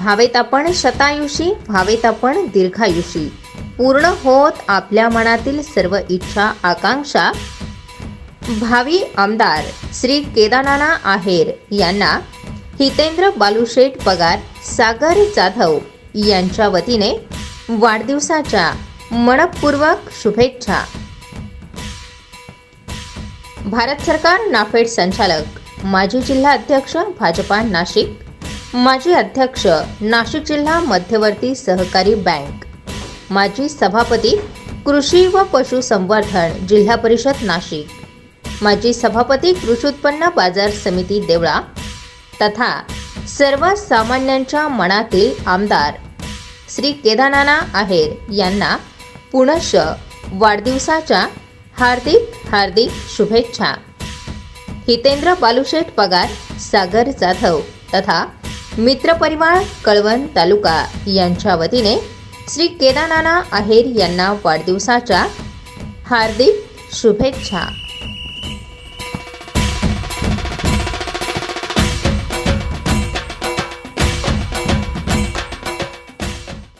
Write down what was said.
व्हावेत आपण शतायुषी व्हावेत आपण दीर्घायुषी. पूर्ण होत आपल्या मनातील सर्व इच्छा आकांक्षा. भावी आमदार श्री केदानाना आहेर यांना हितेंद्र बालुशेठ पगार सागर जाधव यांच्या वतीने वाढदिवसाच्या मनपूर्वक शुभेच्छा. भारत सरकार नाफेड संचालक माजी जिल्हा अध्यक्ष भाजपा नाशिक. माजी अध्यक्ष नाशिक जिल्हा मध्यवर्ती सहकारी बँक. माजी सभापती कृषी व पशुसंवर्धन जिल्हा परिषद नाशिक. माजी सभापती कृषी उत्पन्न बाजार समिती देवळा. तथा सर्वसामान्यांच्या मनातील आमदार श्री केदानाना आहेर यांना पुनश्च वाढदिवसाच्या हार्दिक हार्दिक शुभेच्छा. हितेंद्र बालुशेठ पगार सागर जाधव तथा मित्रपरिवार कळवण तालुका यांच्या वतीने श्री केदारनाना आहेर यांना वाढदिवसाच्या हार्दिक शुभेच्छा.